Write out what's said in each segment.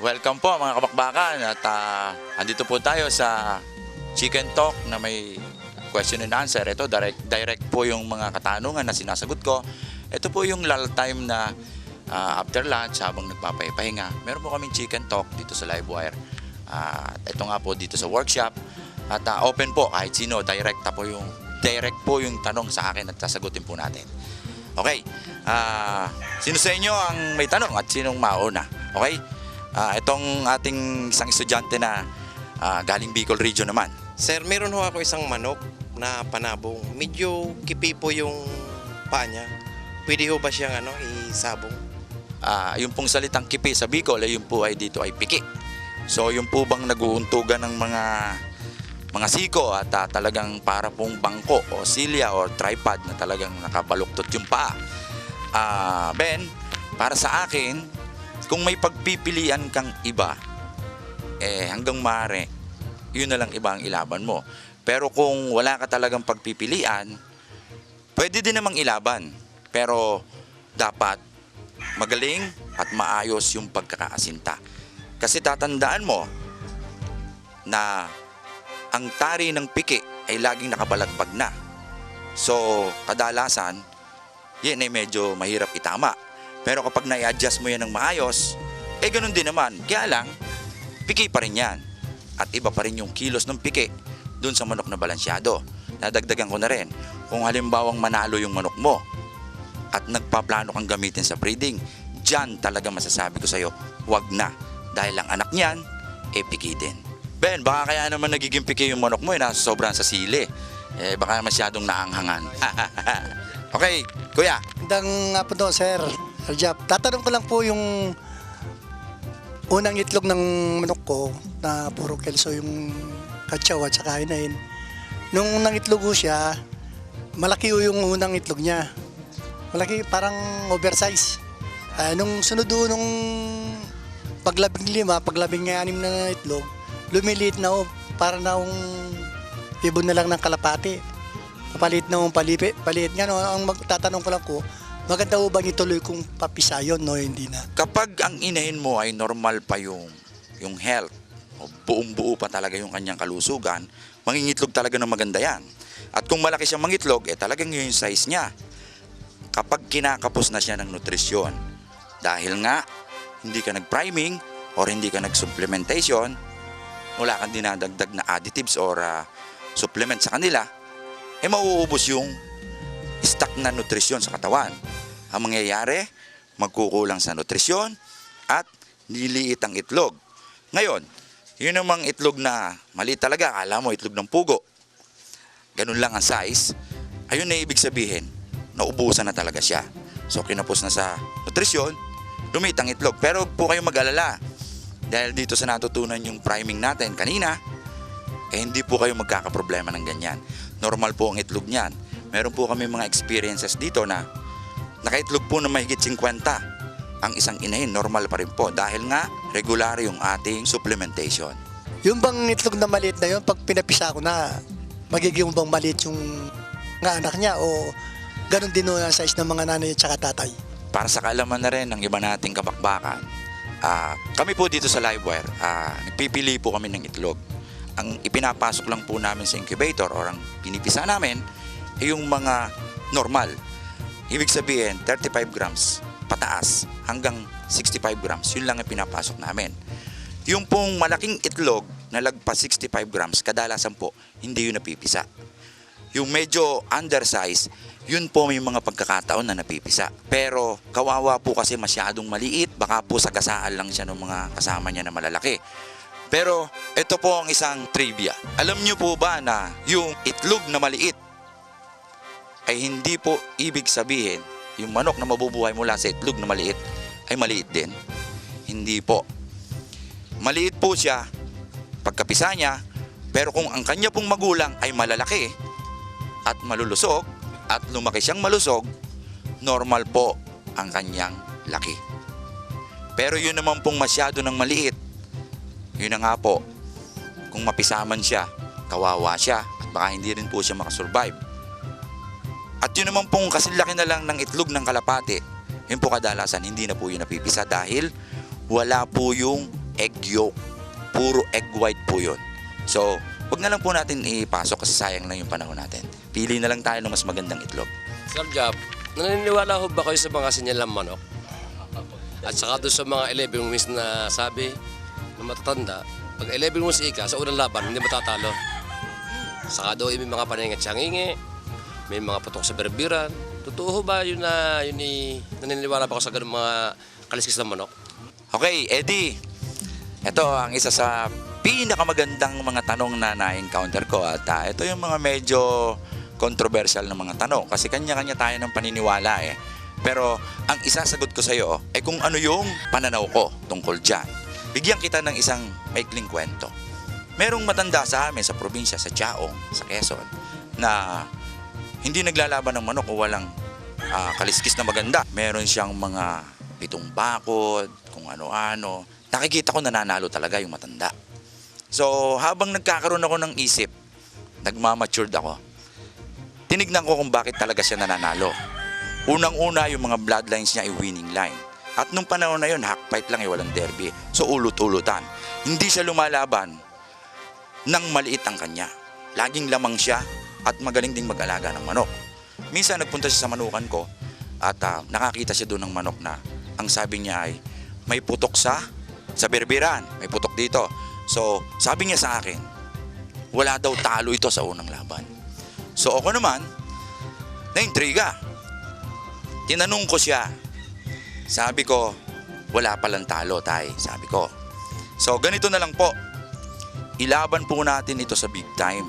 Welcome po mga kabakbakan at ah, andito po tayo sa Chicken Talk na may question and answer. Ito direct, direct po yung mga katanungan na sinasagot ko. Ito po yung lull time na ah, after lunch habang nagpapahinga. Meron po kaming Chicken Talk dito sa Livewire. Ah, ito nga po dito sa workshop. At ah, open po kahit sino, direct po yung direct po yung tanong sa akin at sasagutin po natin. Okay. Ah, sino sa inyo ang may tanong at sinong mauna? Okay? Ah, itong ating isang estudyante na ah, galing Bicol Region naman. Sir, meron ho ako isang manok na panabong. Medyo kipi po yung paa niya. Pwede ho ba siyang ano, isabong? Ah, yung pong salitang kipi sa Bicol, ay yung po ay dito ay piki. So yung po bang naguuntugan ng mga mga siko at ah, talagang para pong bangko o silya o tripod na talagang nakabaluktot yung paa. Ah, Ben, para sa akin, kung may pagpipilian kang iba, eh hanggang mare, yun na lang iba ang ilaban mo. Pero kung wala ka talagang pagpipilian, pwede din namang ilaban. Pero dapat magaling at maayos yung pagkakaasinta. Kasi tatandaan mo na ang tari ng piki ay laging nakabalagbag na. So, kadalasan, yan ay medyo mahirap itama. Pero kapag na-adjust mo yan ng maayos, eh ganun din naman. Kaya lang, piki pa rin yan. At iba pa rin yung kilos ng piki dun sa manok na balansyado. Nadagdagan ko na rin, kung halimbawang manalo yung manok mo, at nagpaplano kang gamitin sa breeding, dyan talaga masasabi ko sa'yo, wag na. Dahil ang anak niyan, eh piki din. Ben, baka kaya naman nagiging piki yung manok mo eh, nasa sobrang sa sili. Eh, baka masyadong naanghangan. okay, kuya, Magandang nga po doon, sir. Sir Jap. Tatanong ko lang po yung unang itlog ng manok ko na puro kelso yung katsaw at saka inahin. Nung unang itlog ko siya, malaki yung unang itlog niya. Malaki, parang oversize. Ah, nung sunod nung paglabing lima, paglabing anim na itlog, lumiliit na ho. Para na akong ibon na lang ng kalapati. Papalit na akong palipi. Palit nga, no, ang magtatanong ko lang ko, maganda ho bang ituloy kong papisa yun, no? Hindi na. kapag ang inahin mo ay normal pa yung, yung health, o buong buo pa talaga yung kanyang kalusugan, mangingitlog talaga ng maganda yan. At kung malaki siyang mangitlog, eh talagang yun yung size niya. Kapag kinakapos na siya ng nutrisyon, dahil nga hindi ka nag-priming or hindi ka nag-supplementation, wala kang dinadagdag na additives or ah, supplement sa kanila, eh mauubos yung stock na nutrisyon sa katawan. Ang mangyayari, magkukulang sa nutrisyon at niliit ang itlog. Ngayon, yun namang itlog na mali talaga, akala mo itlog ng pugo. Ganun lang ang size. Ayun na ibig sabihin, naubusan na talaga siya. So kinapos na sa nutrisyon, lumit ang itlog. Pero po kayong mag-alala. Dahil dito sa natutunan yung priming natin kanina, eh hindi po kayo magkakaproblema ng ganyan. Normal po ang itlog niyan. Meron po kami mga experiences dito na nakaitlog po na mahigit 50 ang isang inahin. Normal pa rin po dahil nga regular yung ating supplementation. Yung bang itlog na maliit na yun, pag pinapisa ko na, magiging bang maliit yung nga anak niya o ganun din ang size ng mga nanay at saka tatay. Para sa kaalaman na rin ng iba nating kabakbakan, ah, kami po dito sa Livewire, ah, nagpipili po kami ng itlog. Ang ipinapasok lang po namin sa incubator or ang pinipisa namin ay yung mga normal. Ibig sabihin, 35 grams pataas hanggang 65 grams. Yun lang ang pinapasok namin. Yung pong malaking itlog na lagpas 65 grams, kadalasan po, hindi yun napipisa. Yung medyo undersize, yun po may mga pagkakataon na napipisa. Pero kawawa po kasi masyadong maliit, baka po sagasaan lang siya ng mga kasama niya na malalaki. Pero ito po ang isang trivia. Alam niyo po ba na yung itlog na maliit ay hindi po ibig sabihin yung manok na mabubuhay mula sa itlog na maliit ay maliit din? Hindi po. Maliit po siya pagkapisa niya, pero kung ang kanya pong magulang ay malalaki at malulusog at lumaki siyang malusog, normal po ang kanyang laki. Pero yun naman pong masyado ng maliit, yun na nga po, kung mapisaman siya, kawawa siya at baka hindi rin po siya makasurvive. At yun naman pong kasilaki na lang ng itlog ng kalapate, yun po kadalasan hindi na po yun napipisa dahil wala po yung egg yolk. Puro egg white po yun. So, wag na lang po natin ipasok kasi sayang lang yung panahon natin. Pili na lang tayo ng mas magandang itlog. Sir Job, naniniwala ho ba kayo sa mga sinyalang manok? At saka doon sa mga 11 wins na sabi na matatanda, pag 11 wins ika sa unang laban, hindi matatalo. Saka doon may mga panay at siyangingin, may mga putok sa berbiran. Totoo ba yun na yun ni naniniwala ba ako sa ganung mga kaliskis ng manok? Okay, Eddie. Ito ang isa sa pinakamagandang mga tanong na na-encounter ko at ah, ito yung mga medyo controversial na mga tanong kasi kanya-kanya tayo ng paniniwala eh. Pero ang isasagot ko sa iyo ay kung ano yung pananaw ko tungkol dyan. Bigyan kita ng isang maikling kwento. Merong matanda sa amin sa probinsya, sa Chaong, sa Quezon, na hindi naglalaban ng manok o walang ah, kaliskis na maganda. Meron siyang mga pitong bakod, kung ano-ano. Nakikita ko nananalo talaga yung matanda. So, habang nagkakaroon ako ng isip, nagmamatured ako. Tinignan ko kung bakit talaga siya nananalo. Unang-una, yung mga bloodlines niya ay winning line. At nung panahon na yun, hackfight lang eh, walang derby. So, ulot-ulutan. Hindi siya lumalaban nang maliit ang kanya. Laging lamang siya at magaling ding mag-alaga ng manok. Minsan nagpunta siya sa manukan ko at ah, nakakita siya doon ng manok na ang sabi niya ay may putok sa sa berberan, may putok dito. So, sabi niya sa akin, wala daw talo ito sa unang laban. So, ako naman, na-intriga. Tinanong ko siya. Sabi ko, wala palang talo, tay. Sabi ko. So, ganito na lang po. Ilaban po natin ito sa big time.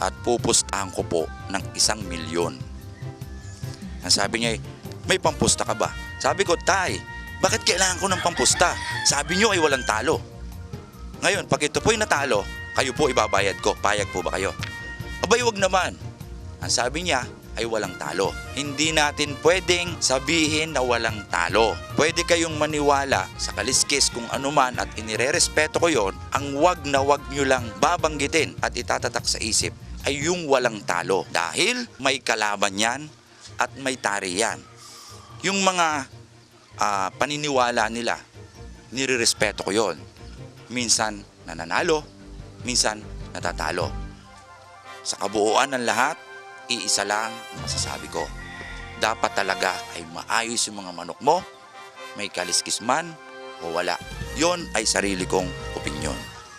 At pupustahan ko po ng isang milyon. Ang sabi niya, may pampusta ka ba? Sabi ko, tay, bakit kailangan ko ng pampusta? Sabi niyo ay walang talo. Ngayon, pag ito po'y natalo, kayo po ibabayad ko. Payag po ba kayo? Abay, wag naman. Ang sabi niya ay walang talo. Hindi natin pwedeng sabihin na walang talo. Pwede kayong maniwala sa kaliskis kung anuman at inirerespeto ko yon. Ang wag na wag nyo lang babanggitin at itatatak sa isip ay yung walang talo. Dahil may kalaban yan at may tari yan. Yung mga ah, paniniwala nila, nirerespeto ko yon. Minsan nananalo, minsan natatalo. Sa kabuuan ng lahat, iisa lang ang masasabi ko. Dapat talaga ay maayos yung mga manok mo, may kaliskis man o wala. Yon ay sarili kong opinyon.